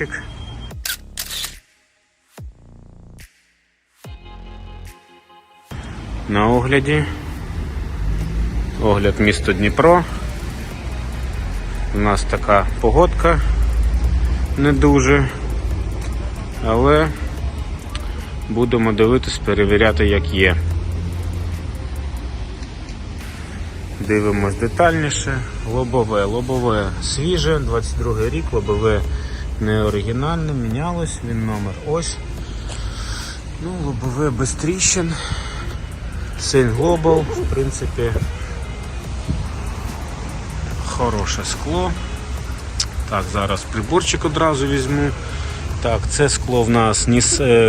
карманчик. На огляді. Огляд місто Дніпро. У нас така погодка не дуже, але будемо дивитись, перевіряти, як є. Дивимось детальніше. Лобове. Лобове свіже, 22 рік, лобове не оригінальне, мінялось, він номер ось. Ну, лобове без тріщин. Сейн Global, в принципі, хороше скло. Так, зараз приборчик одразу візьму. Так, це скло в нас е,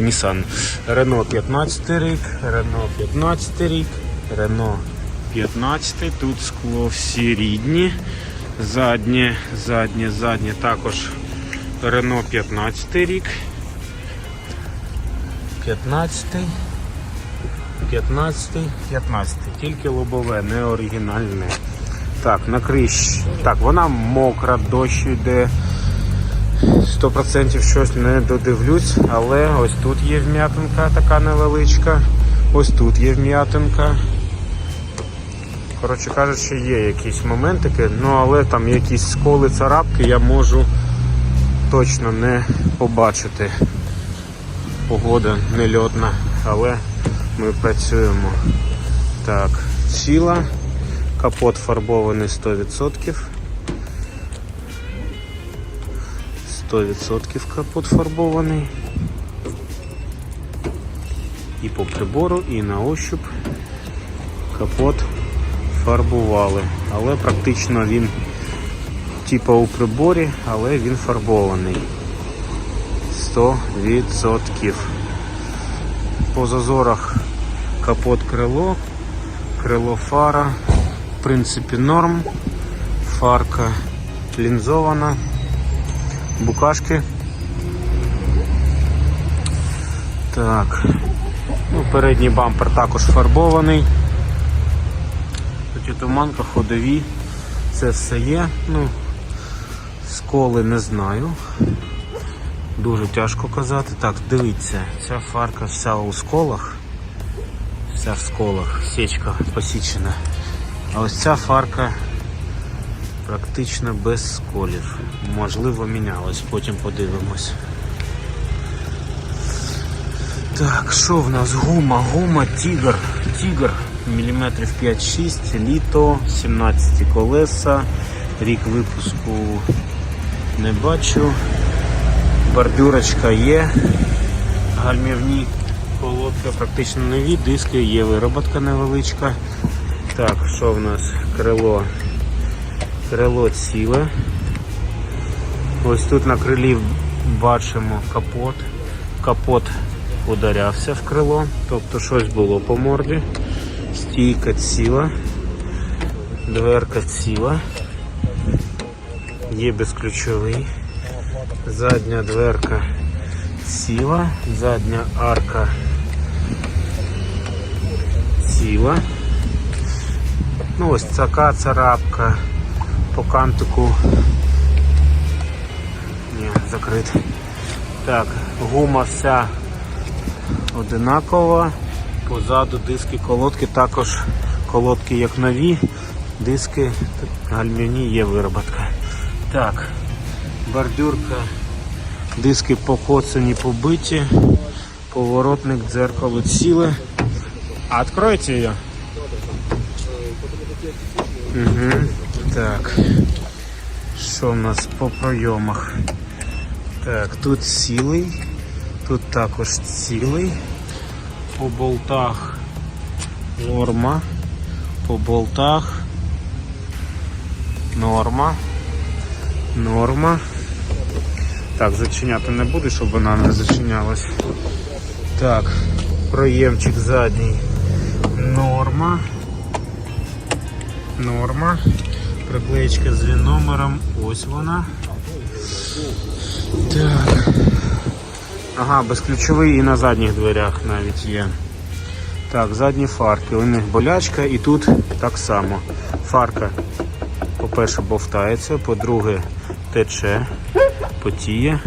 Nissan Renault 15 рік, Renault 15 рік, Renault 15. Тут скло всі рідні. Заднє, заднє, заднє також Renault 15 рік. 15. 15, 15, тільки лобове, не оригінальне. Так, на криш. Так, вона мокра, дощ йде. 100% щось не додивлюсь, але ось тут є вм'ятинка така невеличка. Ось тут є вм'ятинка. Коротше кажучи, є якісь моментики, ну але там якісь сколи, царапки я можу точно не побачити. Погода нельотна, але ми працюємо. Так, ціла, капот фарбований 100%. 100% капот фарбований. І по прибору, і на ощуп капот фарбували. Але практично він типа у приборі, але він фарбований. 100%. По зазорах капот крило, крило фара, в принципі норм, фарка лінзована, букашки. Так, ну, передній бампер також фарбований. Тут є туманка, ходові, це все є. Ну, сколи не знаю. Дуже тяжко казати. Так, дивіться, ця фарка вся у сколах. Вся в сколах, січка посічена. А ось ця фарка практично без сколів. Можливо, мінялась, потім подивимось. Так, що в нас? Гума, гума, тігр. Тігр. Міліметрів 5-6, літо, 17 колеса. Рік випуску не бачу. Бордюрочка є, гальмівні колодки практично нові, диски є вироботка невеличка. Так, що в нас? Крило. Крило ціле. Ось тут на крилі бачимо капот. Капот ударявся в крило, тобто щось було по морді. Стійка ціла, дверка ціла, є безключовий. Задня дверка ціла, задня арка ціла. Ну ось така царапка по кантику. Ні, закрита. Так, гума вся одинакова. Позаду диски колодки також колодки як нові, диски гальмівні є вироботка. Так, бордюрка, диски покоцані, побиті, поворотник дзеркало ціле. А откройте ее. Угу. Так. Що в нас по пройомах? Так, тут цілий, тут також цілий. По болтах норма. По болтах норма. Норма. Так, зачиняти не буду, щоб вона не зачинялась. Так, проємчик задній. Норма. Норма. Приклеєчка з номером. Ось вона. Так. Ага, безключовий і на задніх дверях навіть є. Так, задні фарки. У них болячка і тут так само. Фарка, по-перше, бовтається, по-друге, тече. потіє.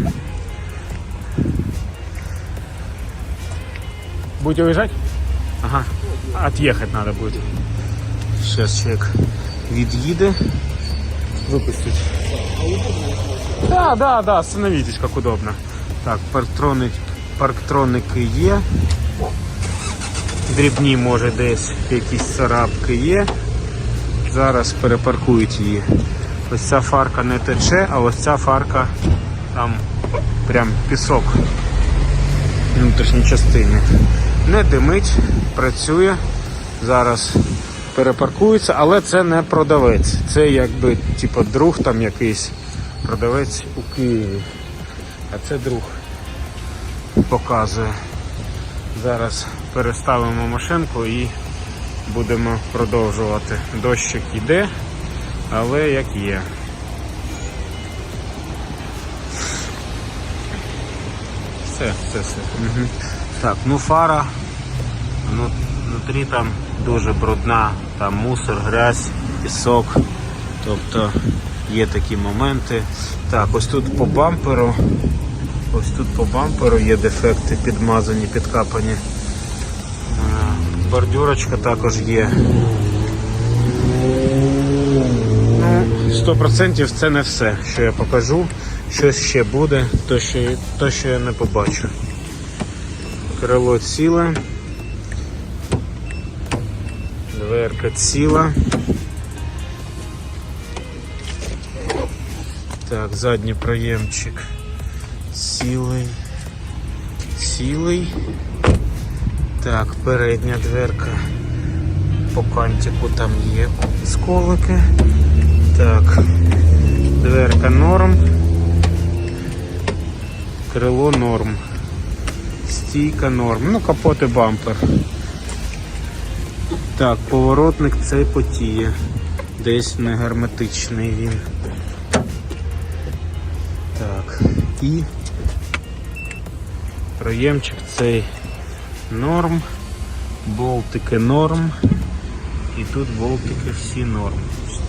Будете уезжать? Ага. Отъехать надо будет. Сейчас человек від'їде. Выпустить. Да, да, да, остановитесь, как удобно. Так, парктрони, парктроники є. Дрібні, може, десь якісь царапки є. Зараз перепаркують її. Ось ця фарка не тече, а ось ця фарка там прям пісок в внутрішній частині. Не димить, працює. Зараз перепаркується, але це не продавець. Це якби типу, друг там якийсь продавець у Києві. А це друг показує. Зараз переставимо машинку і будемо продовжувати. Дощик іде, але як є. Все, все, все. Угу. Так, ну фара. Ну, внутрі там дуже брудна, там мусор, грязь, пісок. Тобто є такі моменти. Так, ось тут по бамперу. Ось тут по бамперу є дефекти підмазані, підкапані. Е, Бордюрочка також є. Ну, 100% це не все, що я покажу. Щось ще буде, то що, то, що я не побачу. Крило ціле. Дверка ціла. Так, задній проємчик цілий. Цілий. Так, передня дверка. По кантику там є сколики. Так, дверка норм. Крило норм. Стійка норм. Ну, капот і бампер. Так, поворотник цей потіє. Десь не герметичний він. Так, і проємчик цей норм, болтики норм. І тут болтики всі норм.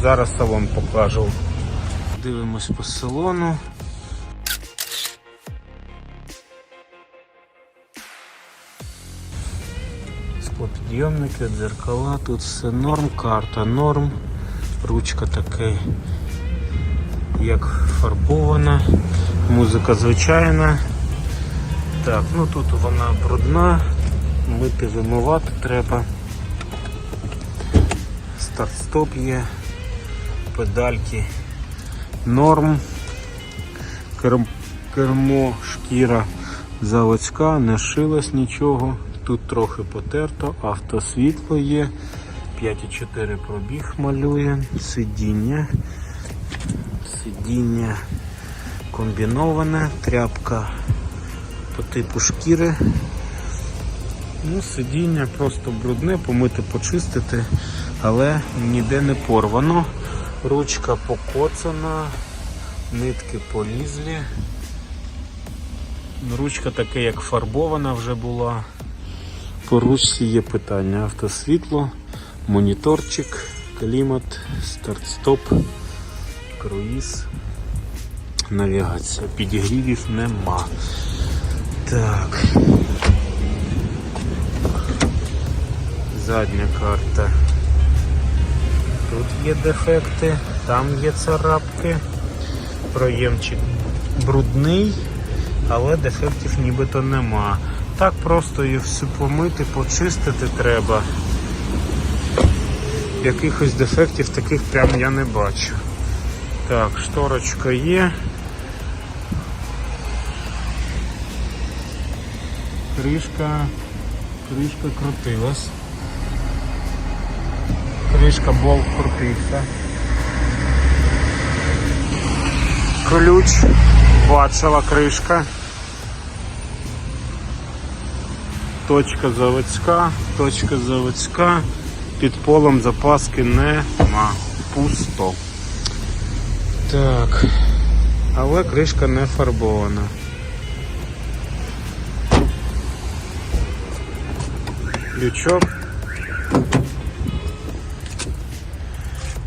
Зараз салон покажу. Дивимось по салону. Склопідйомники, дзеркала, тут все норм, карта норм, ручка таке як фарбована, музика звичайна. Так, ну тут вона брудна, мити вимивати треба. Старт-стоп є, педальки норм, Керм, кермо, шкіра заводська, не шилось нічого. Тут трохи потерто, автосвітло є, 5,4 пробіг малює, сидіння, сидіння комбіноване, тряпка по типу шкіри. Ну, сидіння просто брудне, помити, почистити, але ніде не порвано. Ручка покоцана, нитки полізлі. Ручка таке, як фарбована вже була. По ручці є питання. Автосвітло, моніторчик, клімат, старт-стоп, круїз, навігація. Підігрівів нема. Так. Задня карта. Тут є дефекти, там є царапки. Проємчик брудний, але дефектів нібито нема. Так просто її всю помити, почистити треба. Якихось дефектів таких прям я не бачу. Так, шторочка є. Кришка, кришка крутилась. Кришка болт крутився. Ключ, бачила кришка. Точка заводська, точка заводська. Під полом запаски нема. Пусто. Так. Але кришка не фарбована. Лючок.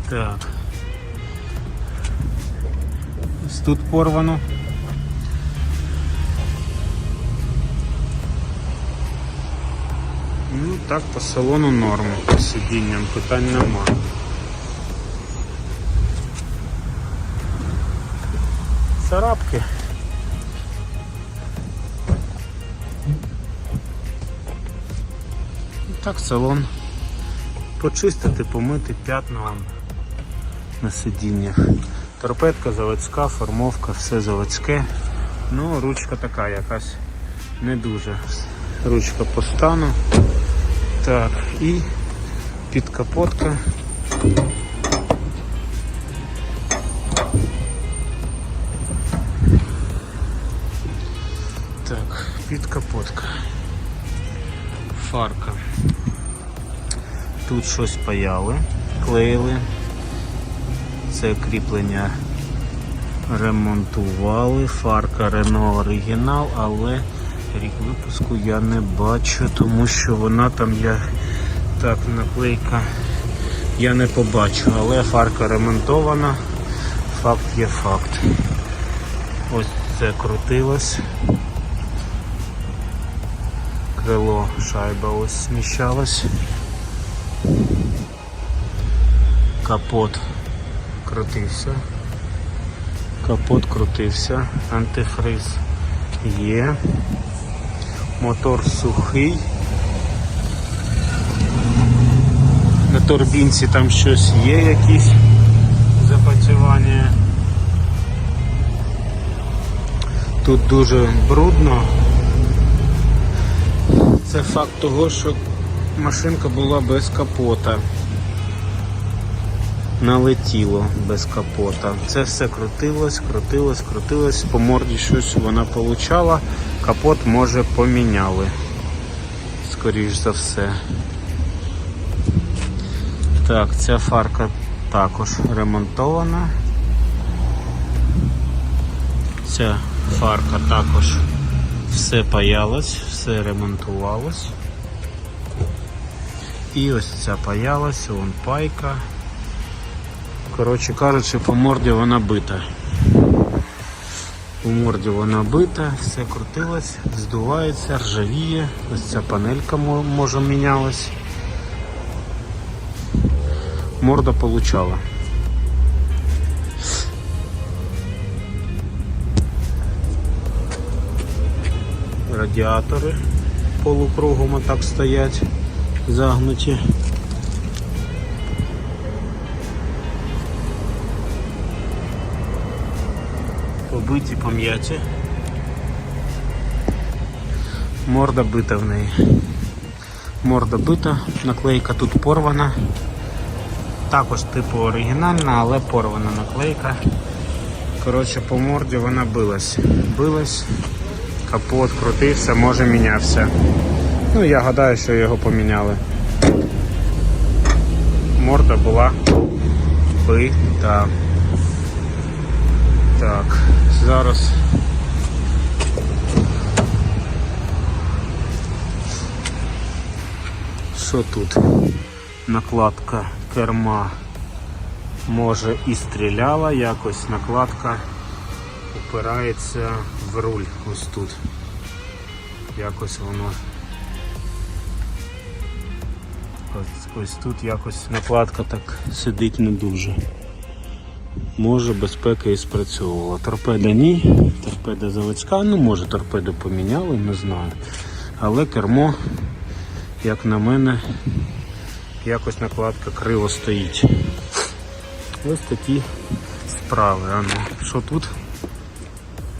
Так. Ось тут порвано. Ну так, по салону норма, по сидінням питань нема. Царапки. І так салон. Почистити, помити п'ятна вам на сидіннях. Торпедка заводська, формовка, все заводське. Ну, ручка така якась не дуже. Ручка по стану. Так, і підкапотка. Так, підкапотка. Фарка. Тут щось паяли, клеїли. Це кріплення ремонтували. Фарка Renault оригінал, але рік випуску я не бачу, тому що вона там я так наклейка я не побачу, але фарка ремонтована. Факт є факт. Ось це крутилось. Крило шайба ось сміщалась. Капот крутився. Капот крутився, антифриз є. Мотор сухий. На турбінці там щось є, якісь запрацювання. Тут дуже брудно. Це факт того, що машинка була без капота. Налетіло без капота. Це все крутилось, крутилось, крутилось. По морді щось вона получала. Капот може поміняли. Скоріш за все. Так, ця фарка також ремонтована. Ця фарка також все паялось, все ремонтувалось. І ось ця паялась, вон пайка. Коротше кажучи, по морді вона бита. У морді вона бита, все крутилось, здувається, ржавіє. Ось ця панелька може мінялась. Морда получала. Радіатори полукругом отак стоять, загнуті. Побиті, пом'яті. Морда бита в неї. Морда бита, наклейка тут порвана. Також типу оригінальна, але порвана наклейка. Коротше, по морді вона билась. Билась, капот крутився, може мінявся. Ну, я гадаю, що його поміняли. Морда була бита. Так, зараз. Що тут? Накладка керма може і стріляла, якось накладка упирається в руль ось тут. Якось воно. Ось, ось тут якось накладка так сидить не дуже. Може безпека і спрацьовувала. Торпеда ні, торпеда заводська, ну може торпеду поміняли, не знаю. Але кермо, як на мене, якось накладка криво стоїть. Ось такі справи. А ну, що тут?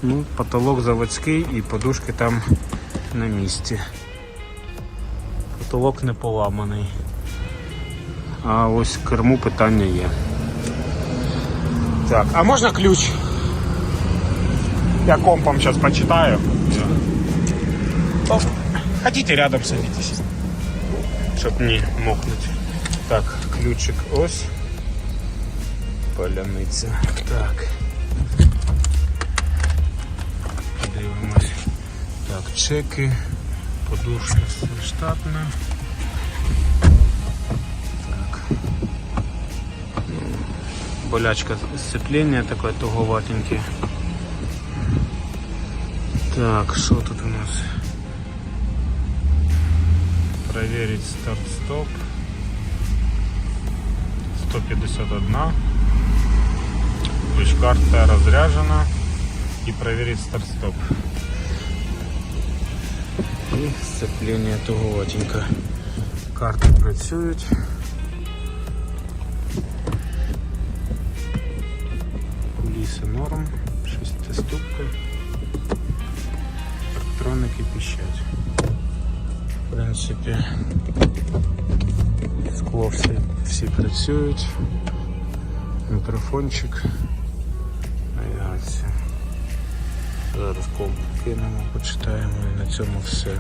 Ну, потолок заводський і подушки там на місці. Потолок не поламаний. А ось керму питання є. Так, а можна ключ? Я компом сейчас почитаю. О, хотите рядом садитесь, щоб не мокнуть. Так, ключик ось. Поляниця. Так. Так, чеки. Подушка штатна. Болячка сцепления такое туговатенькое. Так, що тут у нас? Проверить старт-стоп. 151. Ключ-карта разряжена. И проверить старт-стоп. І сцеплення туговатенько. Карти працюють. Норм, шестиступка. Електроники піщать. В принципі, скло всі, всі працюють. Мікрофончик. Навігація. Зараз комп кинемо, почитаємо і на цьому все.